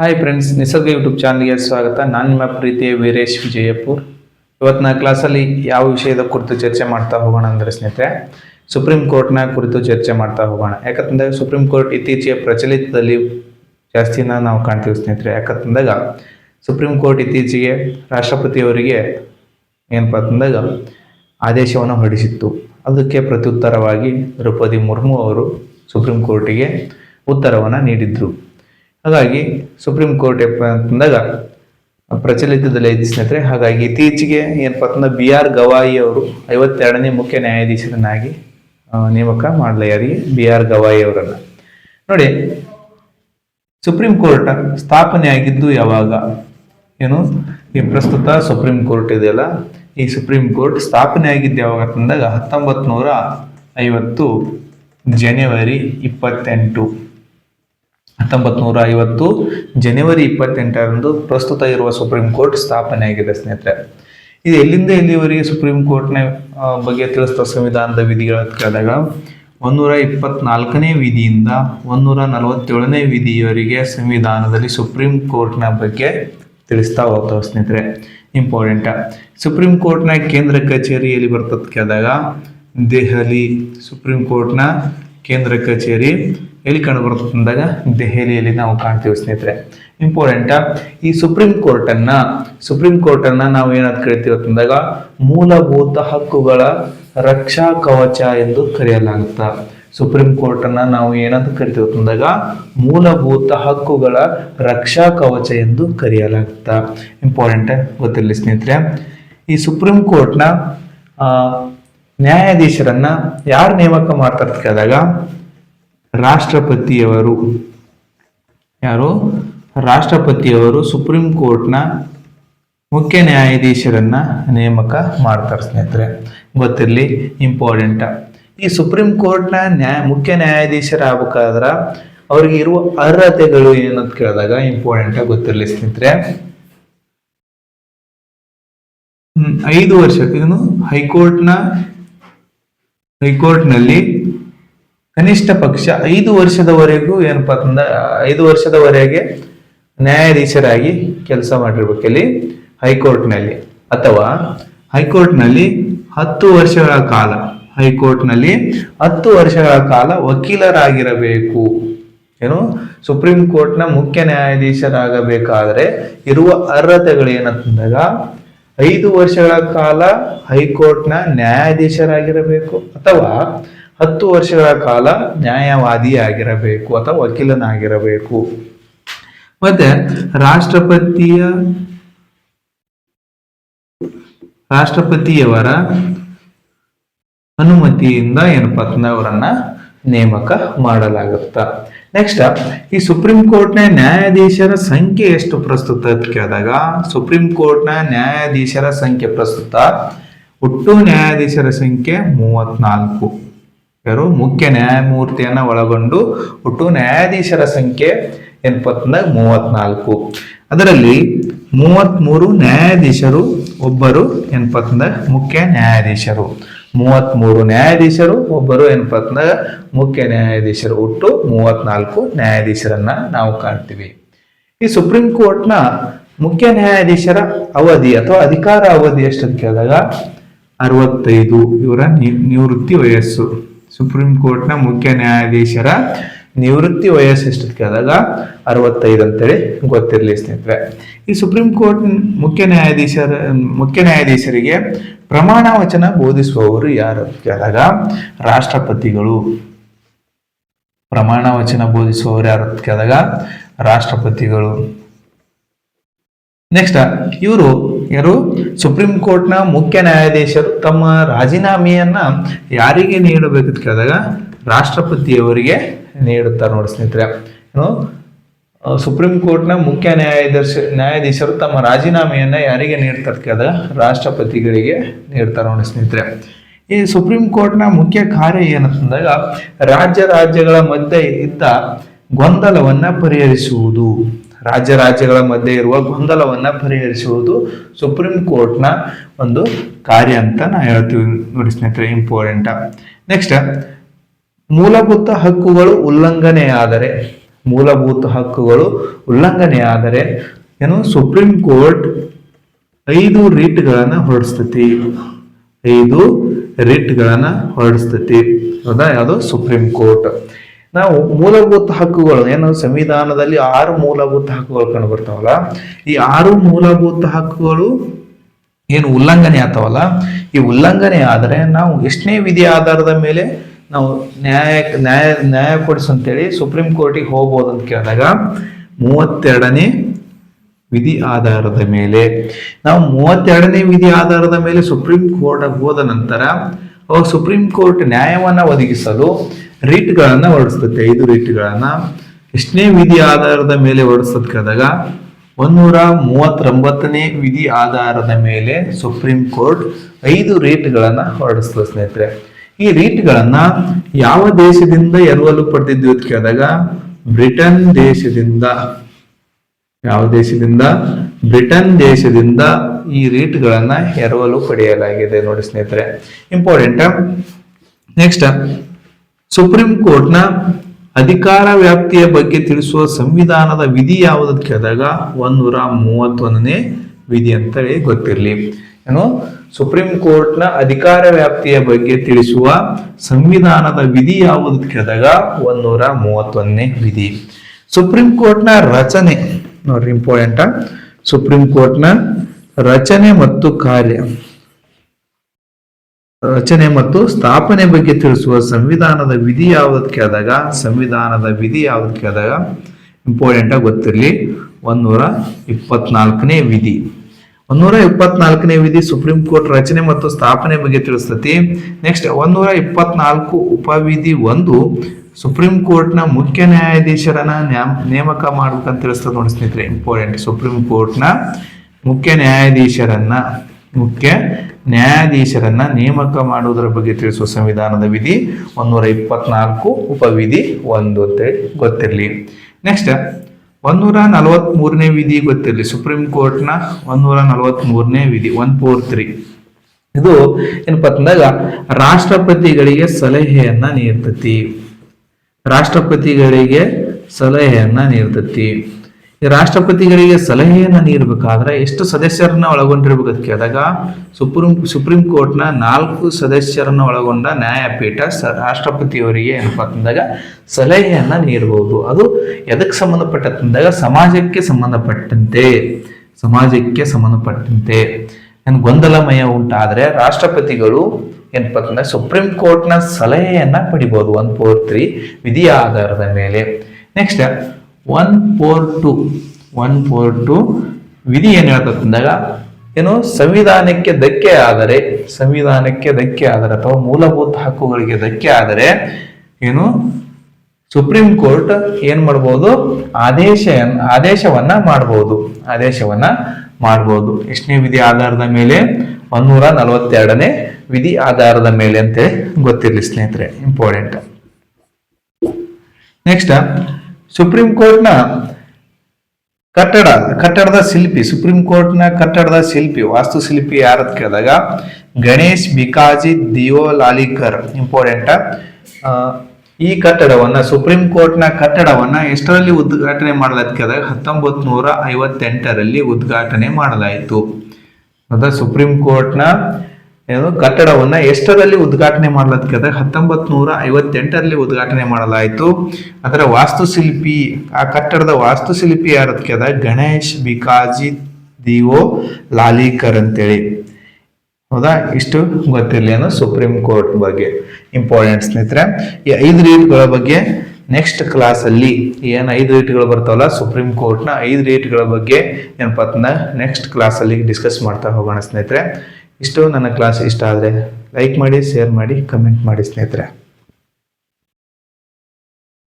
Hi friends ನಿಸರ್ಗ YouTube ಚಾನಲ್ಗೆ ಸ್ವಾಗತ. ನಾನು ನಿಮ್ಮ ಪ್ರೀತಿಯ ವೀರೇಶ್ ವಿಜಯಪುರ್. ಇವತ್ತಿನ ಕ್ಲಾಸಲ್ಲಿ ಯಾವ ವಿಷಯದ ಕುರಿತು ಚರ್ಚೆ ಮಾಡ್ತಾ ಹೋಗೋಣ ಅಂದರೆ ಸ್ನೇಹಿತರೆ ಸುಪ್ರೀಂ ಕೋರ್ಟ್ನ ಕುರಿತು ಚರ್ಚೆ ಮಾಡ್ತಾ ಹೋಗೋಣ. ಯಾಕಂತಂದಾಗ ಸುಪ್ರೀಂ ಕೋರ್ಟ್ ಇತ್ತೀಚೆಗೆ ಪ್ರಚಲಿತದಲ್ಲಿ ಜಾಸ್ತಿನ ನಾವು ಕಾಣ್ತೀವಿ ಸ್ನೇಹಿತರೆ. ಯಾಕಂತಂದಾಗ ಸುಪ್ರೀಂ ಕೋರ್ಟ್ ಇತ್ತೀಚೆಗೆ ರಾಷ್ಟ್ರಪತಿಯವರಿಗೆ ಏನಪ್ಪ ಅಂತಂದಾಗ ಆದೇಶವನ್ನು ಹೊರಡಿಸಿತ್ತು. ಅದಕ್ಕೆ ಪ್ರತ್ಯುತ್ತರವಾಗಿ ದ್ರೌಪದಿ ಮುರ್ಮು ಅವರು ಸುಪ್ರೀಂ ಕೋರ್ಟಿಗೆ ಉತ್ತರವನ್ನು ನೀಡಿದ್ರು. ಹಾಗಾಗಿ ಸುಪ್ರೀಂ ಕೋರ್ಟ್ ಎಪ್ಪ ಅಂತಂದಾಗ ಪ್ರಚಲಿತದಲ್ಲಿ ಐತಿ ಸ್ನೇಹಿತರೆ, ಹಾಗಾಗಿ ಇತ್ತೀಚೆಗೆ ಏನಪ್ಪ ಅಂತಂದ್ರೆ ಬಿ ಆರ್ ಗವಾಯಿ ಅವರು ಐವತ್ತೆರಡನೇ ಮುಖ್ಯ ನ್ಯಾಯಾಧೀಶರನ್ನಾಗಿ ನೇಮಕ ನೇಮಕ ಯಾರಿಗೆ ಬಿ ಆರ್ ಗವಾಯಿ ಅವರನ್ನು. ನೋಡಿ, ಸುಪ್ರೀಂ ಕೋರ್ಟ್ ಸ್ಥಾಪನೆ ಆಗಿದ್ದು ಯಾವಾಗ? ಏನು? ಈ ಪ್ರಸ್ತುತ ಸುಪ್ರೀಂ ಕೋರ್ಟ್ ಇದೆಯಲ್ಲ, ಈ ಸುಪ್ರೀಂ ಕೋರ್ಟ್ ಸ್ಥಾಪನೆ ಆಗಿದ್ದು ಯಾವಾಗ ಅಂತಂದಾಗ ಹತ್ತೊಂಬತ್ತು ನೂರ ಐವತ್ತು ಜನವರಿ ಇಪ್ಪತ್ತೆಂಟು. ಹತ್ತೊಂಬತ್ತು ನೂರ ಐವತ್ತು ಜನವರಿ ಇಪ್ಪತ್ತೆಂಟರಂದು ಪ್ರಸ್ತುತ ಇರುವ ಸುಪ್ರೀಂ ಕೋರ್ಟ್ ಸ್ಥಾಪನೆ ಆಗಿದೆ ಸ್ನೇಹಿತರೆ. ಇದು ಎಲ್ಲಿಂದ ಎಲ್ಲಿವರೆಗೆ ಸುಪ್ರೀಂ ಕೋರ್ಟ್ನ ಬಗ್ಗೆ ತಿಳಿಸ್ತಾ ಸಂವಿಧಾನದ ವಿಧಿಗಳ ಕೇಳಿದಾಗ ಒಂದೂರ ಇಪ್ಪತ್ನಾಲ್ಕನೇ ವಿಧಿಯಿಂದ ಒಂದೂರ ನಲವತ್ತೇಳನೇ ವಿಧಿಯವರೆಗೆ ಸಂವಿಧಾನದಲ್ಲಿ ಸುಪ್ರೀಂ ಕೋರ್ಟ್ನ ಬಗ್ಗೆ ತಿಳಿಸ್ತಾ ಹೋಗ್ತಾವೆ ಸ್ನೇಹಿತರೆ. ಇಂಪಾರ್ಟೆಂಟ್. ಸುಪ್ರೀಂ ಕೋರ್ಟ್ನ ಕೇಂದ್ರ ಕಚೇರಿಯಲ್ಲಿ ಬರ್ತದೆ ಕೇಳಿದಾಗ ದೆಹಲಿ ಸುಪ್ರೀಂ ಕೋರ್ಟ್ನ ಕೇಂದ್ರ ಕಚೇರಿ ಎಲ್ಲಿ ಕಂಡು ಬರುತ್ತೆ ಅಂದಾಗ ದೆಹಲಿಯಲ್ಲಿ ನಾವು ಕಾಣ್ತೀವಿ ಸ್ನೇಹಿತರೆ. ಇಂಪಾರ್ಟೆಂಟ್ ಈ ಸುಪ್ರೀಂ ಕೋರ್ಟ್ ಅನ್ನ ಸುಪ್ರೀಂ ಕೋರ್ಟ್ ಅನ್ನ ನಾವು ಏನಂತ ಕರಿತೀವಿ ಅಂತಂದಾಗ ಮೂಲಭೂತ ಹಕ್ಕುಗಳ ರಕ್ಷಾ ಕವಚ ಎಂದು ಕರೆಯಲಾಗುತ್ತ? ಸುಪ್ರೀಂ ಕೋರ್ಟ್ ಅನ್ನ ನಾವು ಏನಂತ ಕರಿತೀವಿ ಅಂತಂದಾಗ ಮೂಲಭೂತ ಹಕ್ಕುಗಳ ರಕ್ಷಾ ಕವಚ ಎಂದು ಕರೆಯಲಾಗುತ್ತ? ಇಂಪಾರ್ಟೆಂಟ್ ಗೊತ್ತಿರಲಿ ಸ್ನೇಹಿತರೆ. ಈ ಸುಪ್ರೀಂ ಕೋರ್ಟ್ನ ನ್ಯಾಯಾಧೀಶರನ್ನ ಯಾರು ನೇಮಕ ಮಾಡ್ತಾರೆ ಅಂತ ಕೇಳಿದಾಗ ರಾಷ್ಟ್ರಪತಿಯವರು. ಯಾರು? ರಾಷ್ಟ್ರಪತಿಯವರು ಸುಪ್ರೀಂ ಕೋರ್ಟ್ನ ಮುಖ್ಯ ನ್ಯಾಯಾಧೀಶರನ್ನ ನೇಮಕ ಮಾಡ್ತಾರೆ ಸ್ನೇಹಿತರೆ. ಗೊತ್ತಿರಲಿ ಇಂಪಾರ್ಟೆಂಟ್ ಈ ಸುಪ್ರೀಂ ಕೋರ್ಟ್ನ ನ್ಯಾಯ ಮುಖ್ಯ ನ್ಯಾಯಾಧೀಶರಾಗಬೇಕಾದ್ರ ಅವ್ರಿಗೆ ಇರುವ ಅರ್ಹತೆಗಳು ಏನಂತ ಕೇಳಿದಾಗ ಇಂಪಾರ್ಟೆಂಟ್ ಗೊತ್ತಿರಲಿ ಸ್ನೇಹಿತರೆ. ಐದು ವರ್ಷ ಹೈಕೋರ್ಟ್ ಹೈಕೋರ್ಟ್ನ ಹೈಕೋರ್ಟ್ನಲ್ಲಿ ಕನಿಷ್ಠ ಪಕ್ಷ ಐದು ವರ್ಷದವರೆಗೂ ಏನಪ್ಪಾ ಅಂತಂದ ಐದು ವರ್ಷದವರೆಗೆ ನ್ಯಾಯಾಧೀಶರಾಗಿ ಕೆಲಸ ಮಾಡಿರ್ಬೇಕು ಇಲ್ಲಿ ಹೈಕೋರ್ಟ್ನಲ್ಲಿ. ಅಥವಾ ಹೈಕೋರ್ಟ್ನಲ್ಲಿ ಹತ್ತು ವರ್ಷಗಳ ಕಾಲ, ಹೈಕೋರ್ಟ್ನಲ್ಲಿ ಹತ್ತು ವರ್ಷಗಳ ಕಾಲ ವಕೀಲರಾಗಿರಬೇಕು. ಏನು? ಸುಪ್ರೀಂ ಕೋರ್ಟ್ನ ಮುಖ್ಯ ನ್ಯಾಯಾಧೀಶರಾಗಬೇಕಾದ್ರೆ ಇರುವ ಅರ್ಹತೆಗಳು ಏನಂತಂದಾಗ ಐದು ವರ್ಷಗಳ ಕಾಲ ಹೈಕೋರ್ಟ್ನ ನ್ಯಾಯಾಧೀಶರಾಗಿರಬೇಕು ಅಥವಾ ಹತ್ತು ವರ್ಷಗಳ ಕಾಲ ನ್ಯಾಯವಾದಿಯಾಗಿರಬೇಕು ಅಥವಾ ವಕೀಲನಾಗಿರಬೇಕು. ಮತ್ತೆ ರಾಷ್ಟ್ರಪತಿಯ ರಾಷ್ಟ್ರಪತಿಯವರ ಅನುಮತಿಯಿಂದ ಏನಪ್ಪ ಅಂತಂದ್ರೆ ಅವರನ್ನ ನೇಮಕ ಮಾಡಲಾಗುತ್ತ. ನೆಕ್ಸ್ಟ್ ಈ ಸುಪ್ರೀಂ ಕೋರ್ಟ್ನ ನ್ಯಾಯಾಧೀಶರ ಸಂಖ್ಯೆ ಎಷ್ಟು ಪ್ರಸ್ತುತ ಅಂತ ಕೇಳಿದಾಗ ಸುಪ್ರೀಂ ಕೋರ್ಟ್ನ ನ್ಯಾಯಾಧೀಶರ ಸಂಖ್ಯೆ ಪ್ರಸ್ತುತ ಒಟ್ಟು ನ್ಯಾಯಾಧೀಶರ ಸಂಖ್ಯೆ ಮೂವತ್ನಾಲ್ಕು. ಯಾರು? ಮುಖ್ಯ ನ್ಯಾಯಮೂರ್ತಿಯನ್ನ ಒಳಗೊಂಡು ಒಟ್ಟು ನ್ಯಾಯಾಧೀಶರ ಸಂಖ್ಯೆ ಏನಪ್ಪ ಅಂತಂದಾಗ ಮೂವತ್ನಾಲ್ಕು. ಅದರಲ್ಲಿ ಮೂವತ್ಮೂರು ನ್ಯಾಯಾಧೀಶರು, ಒಬ್ಬರು ಏನಪ್ಪ ಮುಖ್ಯ ನ್ಯಾಯಾಧೀಶರು. ಮೂವತ್ಮೂರು ನ್ಯಾಯಾಧೀಶರು, ಒಬ್ಬರು ಏನಪ್ಪ ಮುಖ್ಯ ನ್ಯಾಯಾಧೀಶರು ಒಟ್ಟು ಮೂವತ್ನಾಲ್ಕು ನ್ಯಾಯಾಧೀಶರನ್ನ ನಾವು ಕಾಣ್ತೀವಿ. ಈ ಸುಪ್ರೀಂ ಕೋರ್ಟ್ನ ಮುಖ್ಯ ನ್ಯಾಯಾಧೀಶರ ಅವಧಿ ಅಥವಾ ಅಧಿಕಾರ ಅವಧಿ ಎಷ್ಟು ಅಂತ ಕೇಳಿದಾಗ ಅರವತ್ತೈದು, ಇವರ ನಿವೃತ್ತಿ ವಯಸ್ಸು. ಸುಪ್ರೀಂ ಕೋರ್ಟ್ನ ಮುಖ್ಯ ನ್ಯಾಯಾಧೀಶರ ನಿವೃತ್ತಿ ವಯಸ್ಸು ಅಂತ ಕೇಳಿದಾಗ ಅರವತ್ತೈದು ಅಂತೇಳಿ ಗೊತ್ತಿರಲಿ ಸ್ನೇಹಿತರೆ. ಈ ಸುಪ್ರೀಂ ಕೋರ್ಟ್ ಮುಖ್ಯ ನ್ಯಾಯಾಧೀಶರ, ಮುಖ್ಯ ನ್ಯಾಯಾಧೀಶರಿಗೆ ಪ್ರಮಾಣ ವಚನ ಬೋಧಿಸುವವರು ಯಾರು ಕೇಳಿದಾಗ ರಾಷ್ಟ್ರಪತಿಗಳು. ಪ್ರಮಾಣ ವಚನ ಬೋಧಿಸುವವರು ಯಾರು ಕೇಳಿದಾಗ ರಾಷ್ಟ್ರಪತಿಗಳು. ನೆಕ್ಸ್ಟ್ ಇವರು ಯಾರು ಸುಪ್ರೀಂ ಕೋರ್ಟ್ನ ಮುಖ್ಯ ನ್ಯಾಯಾಧೀಶರು ತಮ್ಮ ರಾಜೀನಾಮೆಯನ್ನ ಯಾರಿಗೆ ನೀಡಬೇಕಂತ ಕೇಳಿದಾಗ ರಾಷ್ಟ್ರಪತಿಯವರಿಗೆ ನೀಡುತ್ತಾರೆ ನೋಡಿ ಸ್ನೇಹಿತರೆ. ಏನು ಸುಪ್ರೀಂ ಕೋರ್ಟ್ನ ಮುಖ್ಯ ನ್ಯಾಯಾಧೀಶ, ನ್ಯಾಯಾಧೀಶರು ತಮ್ಮ ರಾಜೀನಾಮೆಯನ್ನು ಯಾರಿಗೆ ನೀಡ್ತಾರೆ ಕೇಳಿದ್ರೆ ರಾಷ್ಟ್ರಪತಿಗಳಿಗೆ ನೀಡ್ತಾರೆ ನೋಡಿ ಸ್ನೇಹಿತರೆ. ಈ ಸುಪ್ರೀಂ ಕೋರ್ಟ್ನ ಮುಖ್ಯ ಕಾರ್ಯ ಏನಂತಂದಾಗ ರಾಜ್ಯ ರಾಜ್ಯಗಳ ಮಧ್ಯೆ ಇದ್ದ ಗೊಂದಲವನ್ನ ಪರಿಹರಿಸುವುದು. ರಾಜ್ಯ ರಾಜ್ಯಗಳ ಮಧ್ಯೆ ಇರುವ ಗೊಂದಲವನ್ನ ಪರಿಹರಿಸುವುದು ಸುಪ್ರೀಂ ಕೋರ್ಟ್ನ ಒಂದು ಕಾರ್ಯ ಅಂತ ನಾ ಹೇಳ್ತೀವಿ ನೋಡಿ ಸ್ನೇಹಿತರೆ ಇಂಪಾರ್ಟೆಂಟ್ ನೆಕ್ಸ್ಟ್ ಮೂಲಭೂತ ಹಕ್ಕುಗಳು ಉಲ್ಲಂಘನೆಯಾದರೆ, ಮೂಲಭೂತ ಹಕ್ಕುಗಳು ಉಲ್ಲಂಘನೆಯಾದರೆ ಏನು? ಸುಪ್ರೀಂ ಕೋರ್ಟ್ ಐದು ರಿಟ್ಗಳನ್ನು ಹೊರಡಿಸ್ತತಿ. ಐದು ರಿಟ್ಗಳನ್ನು ಹೊರಡಿಸ್ತತಿ. ಹೌದಾ ಯಾವುದು? ಸುಪ್ರೀಂ ಕೋರ್ಟ್ ನಾವು ಮೂಲಭೂತ ಹಕ್ಕುಗಳು, ಏನು? ಸಂವಿಧಾನದಲ್ಲಿ ಆರು ಮೂಲಭೂತ ಹಕ್ಕುಗಳು ಕಂಡು ಬರ್ತಾವಲ್ಲ ಈ ಆರು ಮೂಲಭೂತ ಹಕ್ಕುಗಳು ಏನು ಉಲ್ಲಂಘನೆ ಆಗ್ತಾವಲ್ಲ, ಈ ಉಲ್ಲಂಘನೆ ಆದರೆ ನಾವು ಎಷ್ಟನೇ ವಿಧಿ ಆಧಾರದ ಮೇಲೆ ನಾವು ನ್ಯಾಯ ನ್ಯಾಯ ನ್ಯಾಯ ಕೊಡಿಸು ಅಂತೇಳಿ ಸುಪ್ರೀಂ ಕೋರ್ಟಿಗೆ ಹೋಗ್ಬೋದು ಅಂತ ಕೇಳಿದಾಗ ಮೂವತ್ತೆರಡನೇ ವಿಧಿ ಆಧಾರದ ಮೇಲೆ. ನಾವು ಮೂವತ್ತೆರಡನೇ ವಿಧಿ ಆಧಾರದ ಮೇಲೆ ಸುಪ್ರೀಂ ಕೋರ್ಟ್ ಹೋದ ನಂತರ ಅವಾಗ ಸುಪ್ರೀಂ ಕೋರ್ಟ್ ನ್ಯಾಯವನ್ನು ಒದಗಿಸಲು ರೀಟ್ಗಳನ್ನು ಹೊರಡಿಸ್ತದೆ ಐದು ರೀಟ್ಗಳನ್ನು. ಎಷ್ಟನೇ ವಿಧಿ ಆಧಾರದ ಮೇಲೆ ಹೊರಡಿಸ್ತದ ಕೇಳಿದಾಗ ಒಂದೂರ ಮೂವತ್ತೊಂಬತ್ತನೇ ವಿಧಿ ಆಧಾರದ ಮೇಲೆ ಸುಪ್ರೀಂ ಕೋರ್ಟ್ ಐದು ರೇಟ್ಗಳನ್ನು ಹೊರಡಿಸ್ತದೆ ಸ್ನೇಹಿತರೆ. ಈ ರೀಟ್ಗಳನ್ನ ಯಾವ ದೇಶದಿಂದ ಎರವಲು ಪಡೆದಿದ್ದು ಅಂತ ಕೇಳಿದಾಗ, ಬ್ರಿಟನ್ ದೇಶದಿಂದ. ಯಾವ ದೇಶದಿಂದ? ಬ್ರಿಟನ್ ದೇಶದಿಂದ ಈ ರೀಟ್ಗಳನ್ನ ಎರವಲು ಪಡೆಯಲಾಗಿದೆ ನೋಡಿ ಸ್ನೇಹಿತರೆ. ಇಂಪಾರ್ಟೆಂಟ್ ನೆಕ್ಸ್ಟ್ ಸುಪ್ರೀಂ ಕೋರ್ಟ್ನ ಅಧಿಕಾರ ವ್ಯಾಪ್ತಿಯ ಬಗ್ಗೆ ತಿಳಿಸುವ ಸಂವಿಧಾನದ ವಿಧಿ ಯಾವುದು ಕೇಳಿದಾಗ, ಒಂದೂರ ಮೂವತ್ತೊಂದನೇ ವಿಧಿ ಅಂತ ಹೇಳಿ ಗೊತ್ತಿರಲಿ. ಏನು? ಸುಪ್ರೀಂ ಕೋರ್ಟ್ನ ಅಧಿಕಾರ ವ್ಯಾಪ್ತಿಯ ಬಗ್ಗೆ ತಿಳಿಸುವ ಸಂವಿಧಾನದ ವಿಧಿ ಯಾವುದು ಕೇಳಿದಾಗ ಒಂದೂರ ಮೂವತ್ತೊಂದನೇ ವಿಧಿ. ಸುಪ್ರೀಂ ಕೋರ್ಟ್ನ ರಚನೆ, ನೋಡ್ರಿ ಇಂಪಾರ್ಟೆಂಟ್ ಸುಪ್ರೀಂ ಕೋರ್ಟ್ನ ರಚನೆ ಮತ್ತು ಕಾರ್ಯ. ರಚನೆ ಮತ್ತು ಸ್ಥಾಪನೆ ಬಗ್ಗೆ ತಿಳಿಸುವ ಸಂವಿಧಾನದ ವಿಧಿ ಯಾವ್ದು ಕೇಳಿದಾಗ, ಸಂವಿಧಾನದ ವಿಧಿ ಯಾವ್ದು ಕೇಳಿದಾಗ ಇಂಪಾರ್ಟೆಂಟ್ ಆಗಿ ಗೊತ್ತಿರಲಿ. ಒಂದೂರ ಇಪ್ಪತ್ನಾಲ್ಕನೇ ವಿಧಿ. ಒಂದೂರ ಇಪ್ಪತ್ನಾಲ್ಕನೇ ವಿಧಿ ಸುಪ್ರೀಂ ಕೋರ್ಟ್ ರಚನೆ ಮತ್ತು ಸ್ಥಾಪನೆ ಬಗ್ಗೆ ತಿಳಿಸ್ತತಿ. ನೆಕ್ಸ್ಟ್ ಒಂದೂರ ಇಪ್ಪತ್ನಾಲ್ಕು ಉಪವಿಧಿ ಒಂದು ಸುಪ್ರೀಂ ಕೋರ್ಟ್ನ ಮುಖ್ಯ ನ್ಯಾಯಾಧೀಶರನ್ನ ನೇಮಕ ಮಾಡ್ಬೇಕಂತ ತಿಳಿಸ್ತದೆ ನೋಡಿ ಸ್ನೇಹಿತರೆ ಇಂಪಾರ್ಟೆಂಟ್ ಸುಪ್ರೀಂ ಕೋರ್ಟ್ನ ಮುಖ್ಯ ನ್ಯಾಯಾಧೀಶರನ್ನ ಮುಖ್ಯ ನ್ಯಾಯಾಧೀಶರನ್ನ ನೇಮಕ ಮಾಡುವುದರ ಬಗ್ಗೆ ತಿಳಿಸುವ ಸಂವಿಧಾನದ ವಿಧಿ ಒಂದೂರ ಇಪ್ಪತ್ನಾಲ್ಕು ಉಪವಿಧಿ ಒಂದು ಅಂತೇಳಿ ಗೊತ್ತಿರಲಿ. ನೆಕ್ಸ್ಟ್ ಒಂದೂರ ನಲವತ್ತ್ ಮೂರನೇ ವಿಧಿ ಗೊತ್ತಿರಲಿ ಸುಪ್ರೀಂ ಕೋರ್ಟ್ನ ಒಂದೂರ ನಲವತ್ತ್ ಮೂರನೇ ವಿಧಿ ಒನ್ ಫೋರ್ ತ್ರೀ ಇದು ಏನಪ್ಪ ಅಂತಂದಾಗ ರಾಷ್ಟ್ರಪತಿಗಳಿಗೆ ಸಲಹೆಯನ್ನ ನೀಡ್ತತಿ. ರಾಷ್ಟ್ರಪತಿಗಳಿಗೆ ಸಲಹೆಯನ್ನ ನೀಡ್ತತಿ. ರಾಷ್ಟ್ರಪತಿಗಳಿಗೆ ಸಲಹೆಯನ್ನ ನೀಡಬೇಕಾದ್ರೆ ಎಷ್ಟು ಸದಸ್ಯರನ್ನ ಒಳಗೊಂಡಿರ್ಬೇಕು ಅಂತ ಕೇಳಿದಾಗ ಸುಪ್ರೀಂ ಸುಪ್ರೀಂ ಕೋರ್ಟ್ನ ನಾಲ್ಕು ಸದಸ್ಯರನ್ನ ಒಳಗೊಂಡ ನ್ಯಾಯಪೀಠ ಸ, ರಾಷ್ಟ್ರಪತಿಯವರಿಗೆ ಏನಪ್ಪ ಅಂತಂದಾಗ ಸಲಹೆಯನ್ನ ನೀಡಬಹುದು ಅದು ಎದಕ್ಕೆ ಸಂಬಂಧಪಟ್ಟಂದಾಗ ಸಮಾಜಕ್ಕೆ ಸಂಬಂಧಪಟ್ಟಂತೆ ಸಮಾಜಕ್ಕೆ ಸಂಬಂಧಪಟ್ಟಂತೆ. ಗೊಂದಲಮಯ ಉಂಟಾದ್ರೆ ರಾಷ್ಟ್ರಪತಿಗಳು ಏನಪ್ಪ ಅಂತಂದ್ರೆ ಸುಪ್ರೀಂ ಕೋರ್ಟ್ನ ಸಲಹೆಯನ್ನ ಪಡಿಬಹುದು ಒನ್ ಫೋರ್ ತ್ರೀ ವಿಧಿಯ ಆಧಾರದ ಮೇಲೆ. Next one four two, one four two. ವಿಧಿ ಏನು ಹೇಳ್ತಂದಾಗ ಏನು ಸಂವಿಧಾನಕ್ಕೆ ಧಕ್ಕೆ ಆದರೆ, ಸಂವಿಧಾನಕ್ಕೆ ಧಕ್ಕೆ ಆದರೆ ಅಥವಾ ಮೂಲಭೂತ ಹಕ್ಕುಗಳಿಗೆ ಧಕ್ಕೆ ಆದರೆ, ಏನು ಸುಪ್ರೀಂ ಕೋರ್ಟ್ ಏನ್ ಮಾಡ್ಬೋದು? ಆದೇಶ, ಆದೇಶವನ್ನ ಮಾಡಬಹುದು ಆದೇಶವನ್ನ ಮಾಡಬಹುದು ಎಷ್ಟನೇ ವಿಧಿ ಆಧಾರದ ಮೇಲೆ? ಒಂದೂರ ನಲವತ್ತೆರಡನೇ ವಿಧಿ ಆಧಾರದ ಮೇಲೆ ಅಂತ ಗೊತ್ತಿರಲಿ ಸ್ನೇಹಿತರೆ ಇಂಪಾರ್ಟೆಂಟ್ ನೆಕ್ಸ್ಟ್ ಸುಪ್ರೀಂ ಕೋರ್ಟ್ನ ಕಟ್ಟಡ, ಕಟ್ಟಡದ ಶಿಲ್ಪಿ ಸುಪ್ರೀಂ ಕೋರ್ಟ್ನ ಕಟ್ಟಡದ ಶಿಲ್ಪಿ, ವಾಸ್ತುಶಿಲ್ಪಿ ಶಿಲ್ಪಿ ಯಾರತ್ ಕೇಳಿದಾಗ, ಗಣೇಶ್ ಬಿಕಾಜಿ ದಿಯೋ ಲಾಲಿಕರ್ ಇಂಪಾರ್ಟೆಂಟ್ ಈ ಕಟ್ಟಡವನ್ನ ಸುಪ್ರೀಂ ಕೋರ್ಟ್ನ ಕಟ್ಟಡವನ್ನ ಎಷ್ಟರಲ್ಲಿ ಉದ್ಘಾಟನೆ ಮಾಡಲಾಯ್ತು ಕೇಳಿದಾಗ ಹತ್ತೊಂಬತ್ ನೂರ ಐವತ್ತೆಂಟರಲ್ಲಿ ಉದ್ಘಾಟನೆ ಮಾಡಲಾಯಿತು. ಸುಪ್ರೀಂ ಕೋರ್ಟ್ನ ಏನು, ಕಟ್ಟಡವನ್ನ ಎಷ್ಟರಲ್ಲಿ ಉದ್ಘಾಟನೆ ಮಾಡಲಾದ ಹತ್ತೊಂಬತ್ ನೂರ ಐವತ್ತೆಂಟರಲ್ಲಿ ಉದ್ಘಾಟನೆ ಮಾಡಲಾಯಿತು. ಅದರ ವಾಸ್ತುಶಿಲ್ಪಿ, ಆ ಕಟ್ಟಡದ ವಾಸ್ತುಶಿಲ್ಪಿ ಯಾರದ್ ಕೇಳಿದಾಗ ಗಣೇಶ್ ಬಿಕಾಜಿ ದಿವೋ ಲಾಲಿಕರ್ ಅಂತೇಳಿ. ಹೌದಾ? ಇಷ್ಟು ಗೊತ್ತಿರಲಿ ಅನ್ನೋ ಸುಪ್ರೀಂ ಕೋರ್ಟ್ ಬಗ್ಗೆ ಇಂಪಾರ್ಟೆಂಟ್ ಸ್ನೇಹಿತರೆ. ಈ ಐದು ರೇಟ್ಗಳ ಬಗ್ಗೆ ನೆಕ್ಸ್ಟ್ ಕ್ಲಾಸಲ್ಲಿ ಏನು ಐದು ರೇಟ್ಗಳು ಬರ್ತಾವಲ್ಲ, ಸುಪ್ರೀಂ ಕೋರ್ಟ್ನ ಐದು ರೇಟ್ಗಳ ಬಗ್ಗೆ ಏನಪ್ಪ ನೆಕ್ಸ್ಟ್ ಕ್ಲಾಸಲ್ಲಿ ಡಿಸ್ಕಸ್ ಮಾಡ್ತಾ ಹೋಗೋಣ ಸ್ನೇಹಿತರೆ. ಇಷ್ಟು ನನ್ನ ಕ್ಲಾಸ್ ಇಷ್ಟ ಆದರೆ ಲೈಕ್ ಮಾಡಿ ಶೇರ್ ಮಾಡಿ ಕಮೆಂಟ್ ಮಾಡಿ ಸ್ನೇಹಿತರೆ.